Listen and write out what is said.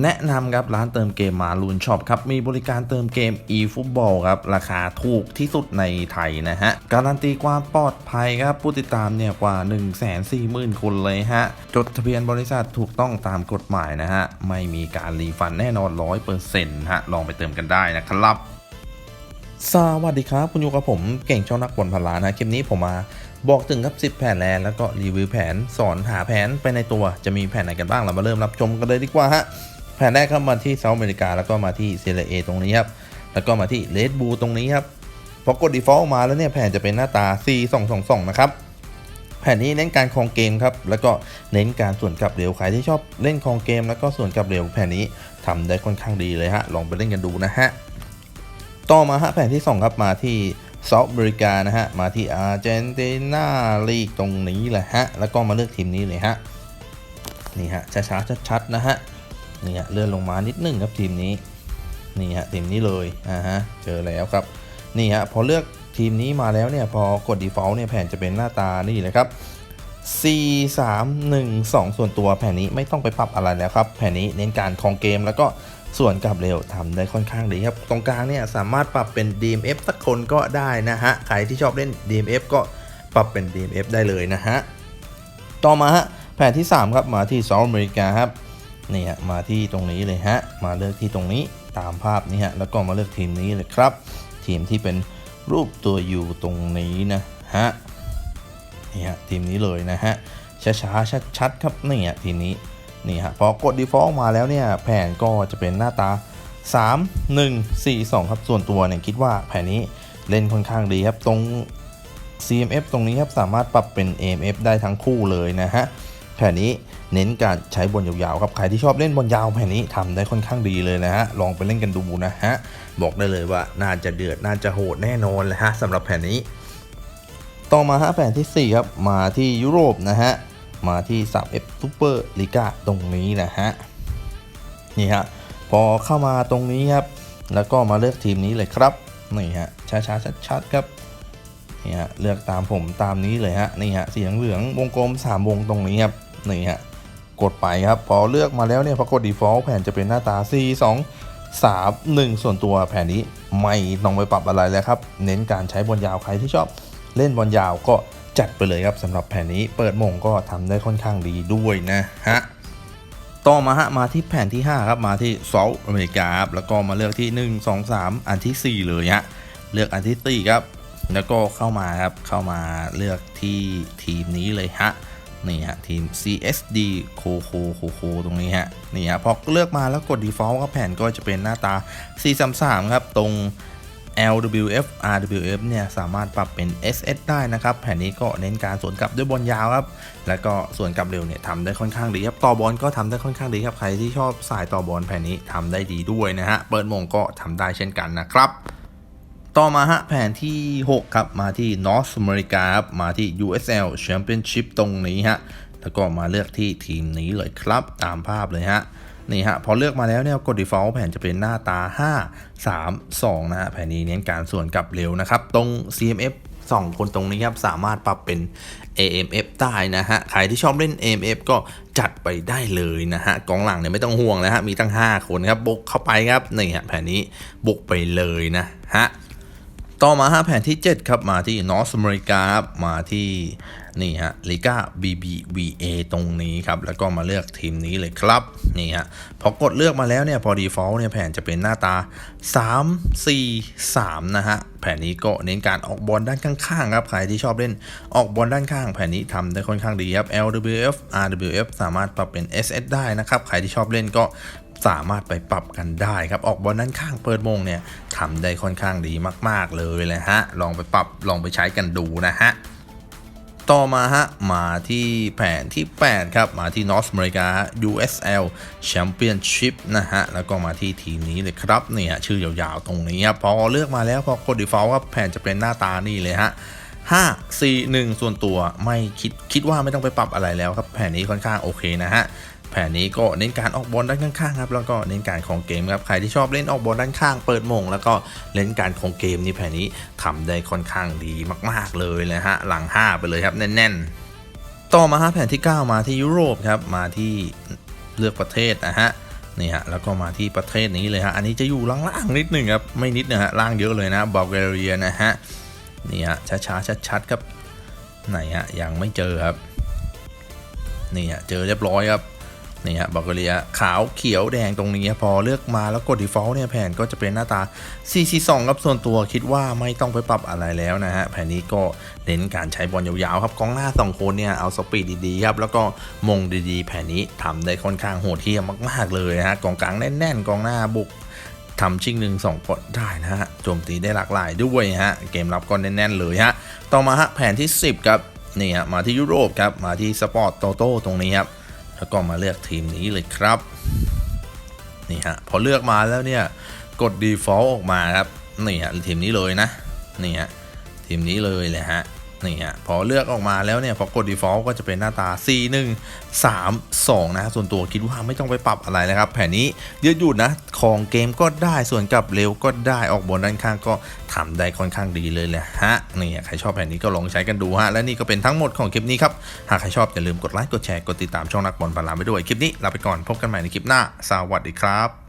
แนะนำครับร้านเติมเกมมาลูนช็อปครับ มีบริการเติมเกม e-football ครับ ราคาถูกที่สุดในไทยนะฮะ การันตีความปลอดภัยครับ ผู้ติดตามเนี่ยกว่า 1 4 0 0 0 0 คนเลยฮะ จดทะเบียนบริษัทถูกต้องตามกฎหมายนะฮะ ไม่มีการรีฟันแน่นอน 100%ฮะ ลองไปเติมกันได้นะครับ สวัสดีครับ คุณอยู่กับผมเก่งช่องนักบอลพันล้านนะคลิปนี้ผมมาบอกถึงครับ 10 แผนแลนแล้วก็รีวิวแผนสอนหาแผนไปในตัวจะมีแผนไหนกันบ้างเรามาเริ่มรับชมกันเลยดีกว่าฮะ ผนแรกครับมาที่เซาท์อเมริกาแล้วก็มาที่เซเลเอตรงนี้ครับ แล้วก็มาที่เลดบูตรงนี้ครับ พอกด default มาแล้วเนี่ยแผนจะเป็นหน้าตา C 2 2 2นะครับ แผนนี้เน้นการครองเกมครับ แล้วก็เน้นการส่วนกลับเร็ว ใครที่ชอบเล่นครองเกม แล้วก็ส่วนกลับเร็ว แผนนี้ทำได้ค่อนข้างดีเลยฮะ ลองไปเล่นกันดูนะฮะ ต่อมาฮะแผนที่ 2 ครับมาที่เซาท์อเมริกานะฮะ มาที่อาร์เจนตินาลีกตรงนี้แหละฮะ แล้วก็มาเลือกทีมนี้เลยฮะ นี่ฮะช้าๆชัดๆนะฮะ นี่ฮะเลื่อนลงมานิดนึงครับทีมนี้นี่ฮะทีมนี้เลยอ่าฮะเจอแล้วครับนี่ฮะพอเลือกทีมนี้มาแล้วเนี่ยพอกด default เนี่ยแผนจะเป็นหน้าตานี่เลยครับ C 3 1 2 ส่วนตัวแผนนี้ไม่ต้องไปปรับอะไรแล้วครับ แผนนี้เน้นการคองเกมแล้วก็ส่วนกลับเร็วทำได้ค่อนข้างดีครับ ตรงกลางเนี่ยสามารถปรับเป็น DMF สักคนก็ได้นะฮะ ใครที่ชอบเล่น DMF ก็ปรับเป็น DMF ได้เลยนะฮะ ต่อมาฮะ แผนที่ 3 ครับมาที่เซาท์อเมริกาครับ นี่ฮะมาที่ตรงนี้เลยฮะมาเลือกที่ตรงนี้ตามภาพนี้ฮะแล้วก็มาเลือกทีมนี้เลยครับ ทีมที่เป็นรูปตัว U ตรงนี้นะฮะนี่ฮะทีมนี้เลยนะฮะช้าๆชัดๆครับนี่ฮะทีมนี้นี่ฮะพอกด default มาแล้วเนี่ยแผนก็จะเป็นหน้าตา 3 1 4 2 ครับส่วนตัวเนี่ยคิดว่าแผนนี้เล่นค่อนข้างดีครับตรง CMF ตรงนี้ครับสามารถปรับเป็น AMF ได้ทั้งคู่เลยนะฮะแผนนี้ เน้นการใช้บอลยาวๆครับใครที่ชอบเล่นบอลยาวแผ่นนี้ทำได้ค่อนข้างดีเลยนะฮะลองไปเล่นกันดูนะฮะบอกได้เลยว่าน่าจะเดือดน่าจะโหดแน่นอนเลยฮะสำหรับแผ่นนี้ ต่อมาฮะแผ่นที่4ครับมาที่ยุโรปนะฮะมาที่ 3F Super Liga ตรงนี้นะฮะนี่ฮะพอเข้ามาตรงนี้ครับแล้วก็มาเลือกทีมนี้เลยครับนี่ฮะช้าๆชัดๆครับนี่ฮะเลือกตามผมตามนี้เลยฮะนี่ฮะสีเหลืองวงกลม 3 วงตรงนี้ครับนี่ฮะ กดไปครับ พอเลือกมาแล้วเนี่ยพอกด default แผนจะเป็นหน้าตา 4 2 3 1 ส่วนตัวแผนนี้ไม่ต้องไปปรับอะไรแล้วครับ เน้นการใช้บอลยาวใครที่ชอบ เล่นบอลยาวก็จัดไปเลยครับสำหรับแผนนี้เปิดมงก็ทำได้ค่อนข้างดีด้วยนะฮะต่อมาฮะมาที่แผ่นที่ 5 ครับ มาที่เซาท์อเมริกาครับแล้วก็มาเลือกที่ 1 2 3 อันที่ 4 เลยฮะเลือกอันที่4ครับ แล้วก็เข้ามาครับเข้ามาเลือกที่ทีมนี้เลยฮะ นี่ฮะทีม CSD โคโคโคโคตรงนี้ฮะนี่ฮะพอเลือกมาแล้วกด default ครับแผนก็จะเป็นหน้าตา 433 ครับ ตรง LWF RWF เนี่ยสามารถปรับเป็น SS ได้นะครับ แผนนี้ก็เน้นการสวนกลับด้วยบอลยาวครับ แล้วก็สวนกลับเร็วเนี่ยทำได้ค่อนข้างดีครับต่อบอลก็ทำได้ค่อนข้างดีครับใครที่ชอบสายต่อบอลแผนนี้ทำได้ดีด้วยนะฮะเปิดมงก็ทำได้เช่นกันนะครับ ต่อมาฮะแผนที่ 6 ครับ มาที่ North America ครับ มาที่ USL Championship ตรงนี้ฮะ แล้วก็มาเลือกที่ทีมนี้เลยครับ ตามภาพเลยฮะ นี่ฮะ พอเลือกมาแล้วเนี่ยกด default แผนจะเป็นหน้าตา 5 3 2 นะฮะ แผนนี้เน้นการส่วนกลับเร็วนะครับ ตรง CMF 2 คนตรงนี้ครับ สามารถปรับเป็น AMF ได้นะฮะ ใครที่ชอบเล่น AMF ก็จัดไปได้เลยนะฮะ กองหลังเนี่ยไม่ต้องห่วงแล้วฮะ มีตั้ง 5 คนครับบุกเข้าไปครับ นี่ฮะแผนนี้บุกไปเลยนะฮะ ต่อมาฮะแผนที่ 7 ครับ มาที่นอร์ a อเมริกาครับมาที่นี่ฮะลิก้า BBVA ตรงนี้ครับ แล้วก็มาเลือกทีมนี้เลยครับนี่ฮะพอกดเลือกมาแล้วเนี่ยพอ default เนี่ยแผนจะเป็นหน้าตา 3 4 3 นะฮะ แผนนี้ก็เน้นการออกบอลด้านข้างๆครับ ใครที่ชอบเล่นออกบอลด้านข้าง แผนนี้ทำได้ค่อนข้างดีครับ LWF RWF สามารถปรับเป็น SS ได้นะครับ ใครที่ชอบเล่นก็ สามารถไปปรับกันได้ครับ ออกบอลด้นข้างเปิดมงเนี่ยทำได้ค่อนข้างดีมาก ๆ เลยเลยฮะ ลองไปปรับลองไปใช้กันดูนะฮะต่อมาฮะ มาที่แผนที่ 8 ครับ มาที่ North America USL Championship นะฮะ แล้วก็มาที่ทีมนี้เลยครับเนี่ยชื่อยาวๆตรงนี้ครับพอเลือกมาแล้วพอกด default ครับแผนจะเป็นหน้าตานี่เลยฮะ 5 4 1 ส่วนตัวไม่คิดคิดว่าไม่ต้องไปปรับอะไรแล้วครับ แผนนี้ค่อนข้างโอเคนะฮะแผนนี้ก็เน้นการออกบอลด้านข้างๆครับแล้วก็เน้นการของเกมครับใครที่ชอบเล่นออกบอลด้านข้างเปิดมง แล้วก็เล่นการของเกมนี่แผนนี้ทำได้ค่อนข้างดีมาก ๆเลยนะฮะหลัง 5 ไปเลยครับแน่นๆ ต่อมาฮะแผนที่ 9 มาที่ยุโรปครับมาที่เลือกประเทศนะฮะนี่ฮะแล้วก็มาที่ประเทศนี้เลยฮะอันนี้จะอยู่ล่างๆนิดหนึ่งครับไม่นิดนะฮะล่างเยอะเลยนะบัลแกเรียนะฮะ นี่ฮะช้าๆชัดๆครับไหนฮะยังไม่เจอครับนี่ฮะเจอเรียบร้อยครับนี่ฮะบัลแกเรียขาวเขียวแดงตรงนี้พอเลือกมาแล้วกด default เนี่ยแผนก็จะเป็นหน้าตา 442ครับส่วนตัวคิดว่าไม่ต้องไปปรับอะไรแล้วนะฮะแผนนี้ก็เน้นการใช้บอลยาวๆครับกองหน้า 2 คนเนี่ยเอาสปีดดีๆครับแล้วก็มงดีๆ แผนนี้ทำได้ค่อนข้างโหดเหี้ยมมากๆเลยนะฮะกองกลางแน่นๆกองหน้าบุก ทำชิงหนึ่งสองก็ได้นะฮะ โจมตีได้หลากหลายด้วยฮะ เกมรับก็แน่น ๆ เลยฮะ ต่อมาฮะแผนที่ 10 ครับ นี่ฮะ มาที่ยุโรปครับ มาที่สปอร์ตโตโต้ตรงนี้ครับ แล้วก็มาเลือกทีมนี้เลยครับ นี่ฮะ พอเลือกมาแล้วเนี่ย กด default ออกมาครับ นี่ฮะ ทีมนี้เลยนะ นี่ฮะ ทีมนี้เลยแหละฮะ นี่ฮะพอเลือกออกมาแล้วเนี่ยพอกด default ก็จะเป็นหน้าตา 4 1 3 2 นะ ส่วนตัวคิดว่าไม่ต้องไปปรับอะไรนะครับ แผ่นนี้ยืดหยุ่นนะของเกมก็ได้ส่วนกับเร็วก็ได้ออกบนด้านข้างก็ทำได้ค่อนข้างดีเลยแหละฮะนี่ใครชอบแผ่นนี้ก็ลองใช้กันดูฮะและนี่ก็เป็นทั้งหมดของคลิปนี้ครับหากใครชอบอย่าลืมกดไลค์กดแชร์กดติดตามช่องนักบอลปลาลามไปด้วยคลิปนี้ลาไปก่อนพบกันใหม่ในคลิปหน้าสวัสดีครับ